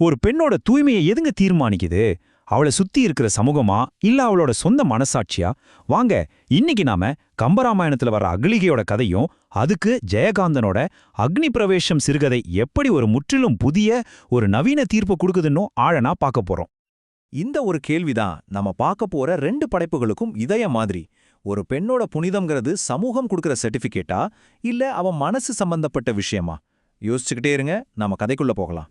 ஒரு பெண்ணோட தூய்மையை எதுங்க தீர்மானிக்குது? அவளை சுத்தி இருக்கிற சமூகமா? இல்ல அவளோட சொந்த மனசாட்சியா? வாங்க இன்னைக்கு நாம கம்பராமாயணத்துல வர அகலிகையோட கதையும் அதுக்கு ஜெயகாந்தனோட அக்னி பிரவேசம் சிறுகதை எப்படி ஒரு முற்றிலும் புதிய ஒரு நவீன தீர்ப்பு கொடுக்குதுன்னு ஆழனா பார்க்க போறோம். இந்த ஒரு கேள்விதான் நம்ம பார்க்க போற ரெண்டு படைப்புகளுக்கும் இதய மாதிரி. ஒரு பெண்ணோட புனிதம்ங்கிறது சமூகம் கொடுக்குற சர்டிபிகேட்டா இல்ல அவன் மனசு சம்பந்தப்பட்ட விஷயமா? யோசிச்சுக்கிட்டே இருங்க நம்ம கதைக்குள்ள போகலாம்.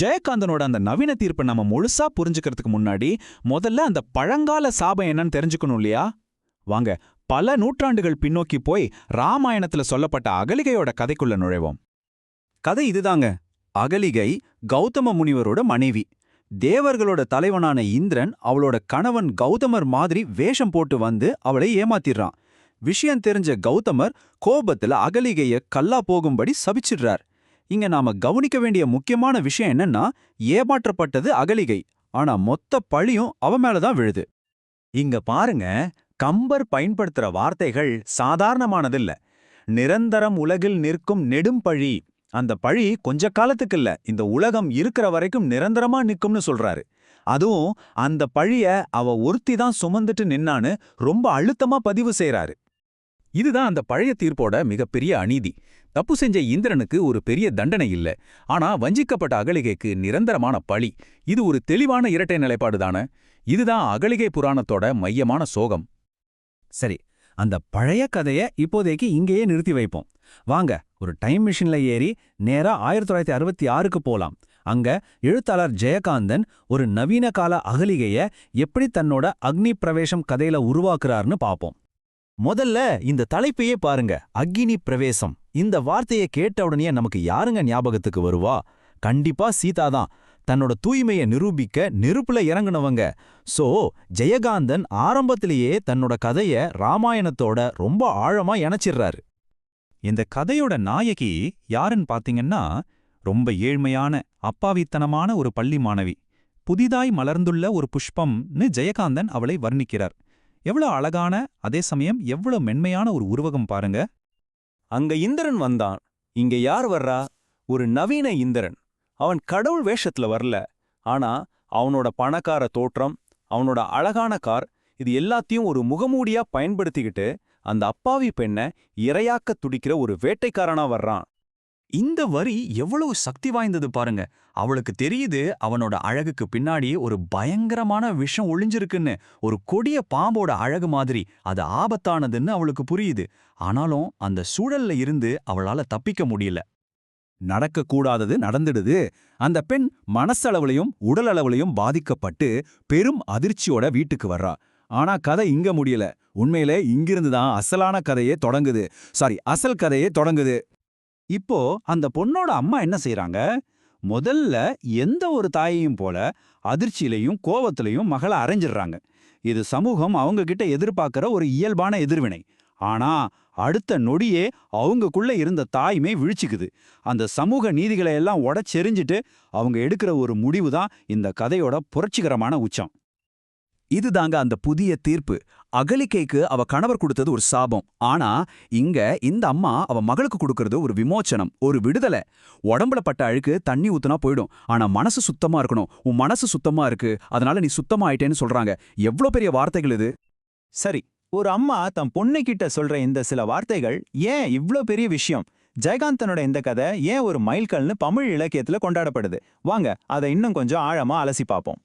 ஜெயகாந்தனோட அந்த நவீன தீர்ப்பை நம்ம முழுசா புரிஞ்சுக்கிறதுக்கு முன்னாடி முதல்ல அந்த பழங்கால சாபம் என்னன்னு தெரிஞ்சுக்கணும் இல்லையா? வாங்க பல நூற்றாண்டுகள் பின்னோக்கி போய் ராமாயணத்துல சொல்லப்பட்ட அகலிகையோட கதைக்குள்ள நுழைவோம். கதை இதுதாங்க. அகலிகை கௌதம முனிவரோட மனைவி. தேவர்களோட தலைவனான இந்திரன் அவளோட கணவன் கௌதமர் மாதிரி வேஷம் போட்டு வந்து அவளை ஏமாத்திடுறான். விஷயம் தெரிஞ்ச கௌதமர் கோபத்துல அகலிகைய கல்லா போகும்படி சபிச்சிடுறார். இங்க நாம கவனிக்க வேண்டிய முக்கியமான விஷயம் என்னன்னா ஏமாற்றப்பட்டது அகலிகை. ஆனா மொத்த பழியும் அவ மேலதான் விழுது. இங்க பாருங்க கம்பர் பயன்படுத்துற வார்த்தைகள் சாதாரணமானதில்ல. நிரந்தரம் உலகில் நிற்கும் நெடும் பழி. அந்த பழி கொஞ்ச காலத்துக்கு இல்ல இந்த உலகம் இருக்கிற வரைக்கும் நிரந்தரமா நிக்கும்னு சொல்றாரு. அதுவும் அந்த பழிய அவ ஒருத்தி தான் சுமந்துட்டு நின்னான்னு ரொம்ப அழுத்தமா பதிவு செய்யறாரு இதுதான் அந்த பழைய தீர்ப்போட மிகப்பெரிய அநீதி. தப்பு செஞ்ச இந்திரனுக்கு ஒரு பெரிய தண்டனை இல்ல. ஆனா வஞ்சிக்கப்பட்ட அகலிகைக்கு நிரந்தரமான பழி. இது ஒரு தெளிவான இரட்டை நிலைப்பாடு தானே? இதுதான் அகலிகை புராணத்தோட மையமான சோகம். சரி அந்த பழைய கதைய இப்போதைக்கு இங்கேயே நிறுத்தி வைப்போம். வாங்க ஒரு டைம் மிஷின்ல ஏறி நேரா ஆயிரத்தி தொள்ளாயிரத்தி அறுபத்தி ஆறுக்கு போலாம். அங்க எழுத்தாளர் ஜெயகாந்தன் ஒரு நவீன கால அகலிகைய எப்படி தன்னோட அக்னி பிரவேசம் கதையில உருவாக்குறாருன்னு பாப்போம். முதல்ல இந்த தலைப்பையே பாருங்க. அக்னி பிரவேசம். இந்த வார்த்தையை கேட்ட உடனே நமக்கு யாருங்க ஞாபகத்துக்கு வருவா? கண்டிப்பா சீதா தான். தன்னோட தூய்மையை நிரூபிக்க நெருப்புல இறங்குனவங்க. சோ ஜெயகாந்தன் ஆரம்பத்திலேயே தன்னோட கதைய ராமாயணத்தோட ரொம்ப ஆழமா இணைச்சிடுறாரு இந்த கதையோட நாயகி யாருன்னு பாத்தீங்கன்னா ரொம்ப ஏழ்மையான அப்பாவித்தனமான ஒரு பள்ளி மாணவி. புதிதாய் மலர்ந்துள்ள ஒரு புஷ்பம்னு ஜெயகாந்தன் அவளை வர்ணிக்கிறார். எவ்வளவு அழகான அதே சமயம் எவ்வளவு மென்மையான ஒரு உருவகம் பாருங்க. அங்க இந்திரன் வந்தான். இங்க யார் வர்றா? ஒரு நவீன இந்திரன். அவன் கடவுள் வேஷத்துல வரல. ஆனா அவனோட பணக்கார தோற்றம் அவனோட அழகான கார் இது எல்லாத்தையும் ஒரு முகமூடியா பயன்படுத்திக்கிட்டு அந்த அப்பாவி பெண்ணை இரையாக்க துடிக்கிற ஒரு வேட்டைக்காரனா வர்றான். இந்த வரி எவ்வளவு சக்தி வாய்ந்தது பாருங்க. அவளுக்கு தெரியுது அவனோட அழகுக்கு பின்னாடி ஒரு பயங்கரமான விஷம் ஒளிஞ்சிருக்குன்னு. ஒரு கொடிய பாம்போட அழகு மாதிரி. அது ஆபத்தானதுன்னு அவளுக்கு புரியுது. ஆனாலும் அந்த சூழல்ல இருந்து அவளால தப்பிக்க முடியல. நடக்கக்கூடாதது நடந்துடுது. அந்த பெண் மனசளவுலையும் உடலளவுலையும் பாதிக்கப்பட்டு பெரும் அதிர்ச்சியோட வீட்டுக்கு வர்றா. ஆனா கதை இங்க முடியல. உண்மையிலே இங்கிருந்து தான் அசலான கதையே தொடங்குது. சாரி அசல் கதையே தொடங்குது. இப்போ அந்த பொண்ணோட அம்மா என்ன செய்யறாங்க முதல்ல எந்த ஒரு தாயையும் போல அதிர்ச்சியிலையும் கோவத்திலையும் மகளை அரைஞ்சிடுறாங்க. இது சமூகம் அவங்க கிட்ட எதிர்பார்க்கிற ஒரு இயல்பான எதிர்வினை. ஆனா அடுத்த நொடியே அவங்கக்குள்ள இருந்த தாய்மை விழிச்சுக்குது. அந்த சமூக நீதிகளை எல்லாம் உடச்செறிஞ்சிட்டு அவங்க எடுக்கிற ஒரு முடிவு தான் இந்த கதையோட புரட்சிகரமான உச்சம். இதுதாங்க அந்த புதிய தீர்ப்பு. அகலிக்கைக்கு அவ கணவர் கொடுத்தது ஒரு சாபம். ஆனா இங்க இந்த அம்மா அவ மகளுக்கு கொடுக்கறது ஒரு விமோச்சனம் ஒரு விடுதலை. உடம்புல பட்ட அழுக்கு தண்ணி ஊத்துனா போயிடும். ஆனா மனசு சுத்தமா இருக்கணும். உன் மனசு சுத்தமா இருக்கு. அதனால நீ சுத்தமா ஆயிட்டேன்னு சொல்றாங்க. எவ்வளவு பெரிய வார்த்தைகள் இது? சரி ஒரு அம்மா தம் பொண்ணை கிட்ட சொல்ற இந்த சில வார்த்தைகள் ஏன் இவ்ளோ பெரிய விஷயம்? ஜெயகாந்தனோட இந்த கதை ஏன் ஒரு மைல்கல்னு தமிழ் இலக்கியத்துல கொண்டாடப்படுது? வாங்க அதை இன்னும் கொஞ்சம் ஆழமா அலசி பார்ப்போம்.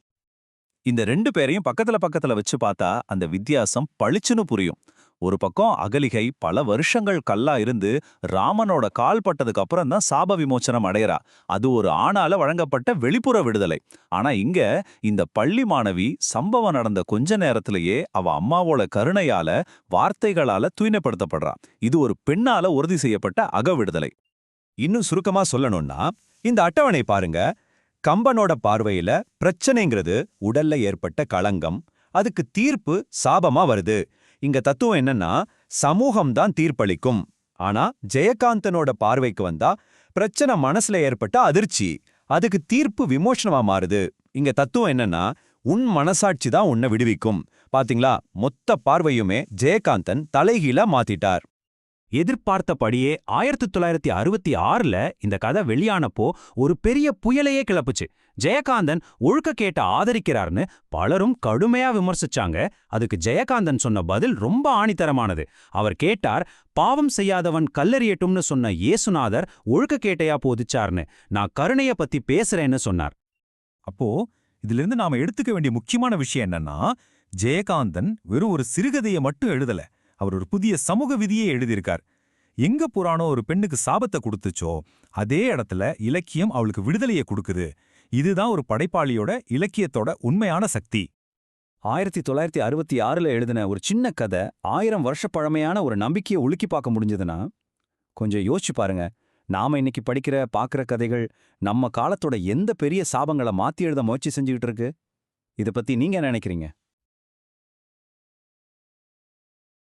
இந்த ரெண்டு பேரையும் பக்கத்துல பக்கத்துல வச்சு பார்த்தா அந்த வித்தியாசம் பளிச்சுன்னு புரியும். ஒரு பக்கம் அகலிகை பல வருஷங்கள் கல்லா இருந்து ராமனோட கால் பட்டதுக்கு அப்புறம் தான் சாப விமோச்சனம் அடையறா. அது ஒரு ஆணால வழங்கப்பட்ட வெளிப்புற விடுதலை. ஆனா இங்க இந்த பள்ளி மாணவி சம்பவம் நடந்த கொஞ்ச நேரத்திலேயே அவ அம்மாவோட கருணையால வார்த்தைகளால தூய்மைப்படுத்தப்படுறா. இது ஒரு பெண்ணால உறுதி செய்யப்பட்ட அக விடுதலை இன்னும் சுருக்கமா சொல்லணும்னா இந்த அட்டவணை பாருங்க. கம்பனோட பார்வையில பிரச்சனைங்கிறது உடல்ல ஏற்பட்ட களங்கம். அதுக்கு தீர்ப்பு சாபமா வருது. இங்க தத்துவம் என்னன்னா சமூகம் தான் தீர்ப்பளிக்கும். ஆனா ஜெயகாந்தனோட பார்வைக்கு வந்தா பிரச்சனை மனசுல ஏற்பட்ட அதிர்ச்சி. அதுக்கு தீர்ப்பு விமோசனமா மாறுது. இங்க தத்துவம் என்னன்னா உன் மனசாட்சி தான் உன்னை விடுவிக்கும். பாத்தீங்களா? மொத்த பார்வையுமே ஜெயகாந்தன் தலைகீழா மாத்திட்டார். எதிர்பார்த்தபடியே ஆயிரத்தி தொள்ளாயிரத்தி அறுபத்தி ஆறுல இந்த கதை வெளியானப்போ ஒரு பெரிய புயலையே கிளப்புச்சு. ஜெயகாந்தன் ஒழுக்க கேட்ட ஆதரிக்கிறார்னு பலரும் கடுமையா விமர்சிச்சாங்க. அதுக்கு ஜெயகாந்தன் சொன்ன பதில் ரொம்ப ஆணித்தரமானது. அவர் கேட்டார் பாவம் செய்யாதவன் கல்லறியட்டும்னு சொன்ன இயேசுநாதர் ஒழுக்கக்கேட்டையா போதிச்சார்னு. நான் கருணைய பத்தி பேசுறேன்னு சொன்னார். அப்போ இதிலிருந்து நாம எடுத்துக்க வேண்டிய முக்கியமான விஷயம் என்னன்னா ஜெயகாந்தன் வெறும் ஒரு சிறுகதையை மட்டும் எழுதல. அவர் ஒரு புதிய சமூக விதியை எழுதியிருக்கார். எங்க புராணம் ஒரு பெண்ணுக்கு சாபத்தை கொடுத்துச்சோ அதே இடத்துல இலக்கியம் அவளுக்கு விடுதலையை கொடுக்குது. இதுதான் ஒரு படைப்பாளியோட இலக்கியத்தோட உண்மையான சக்தி. ஆயிரத்தி தொள்ளாயிரத்தி அறுபத்தி ஆறுல எழுதின ஒரு சின்ன கதை ஆயிரம் வருஷ பழமையான ஒரு நம்பிக்கையை உலுக்கி பார்க்க முடிஞ்சதுன்னா கொஞ்சம் யோசிச்சு பாருங்க. நாம இன்னைக்கு படிக்கிற பார்க்குற கதைகள் நம்ம காலத்தோட எந்த பெரிய சாபங்களை மாத்தி எழுத முயற்சி செஞ்சுக்கிட்டு இருக்கு? இதை பத்தி நீங்க என்ன நினைக்கிறீங்க?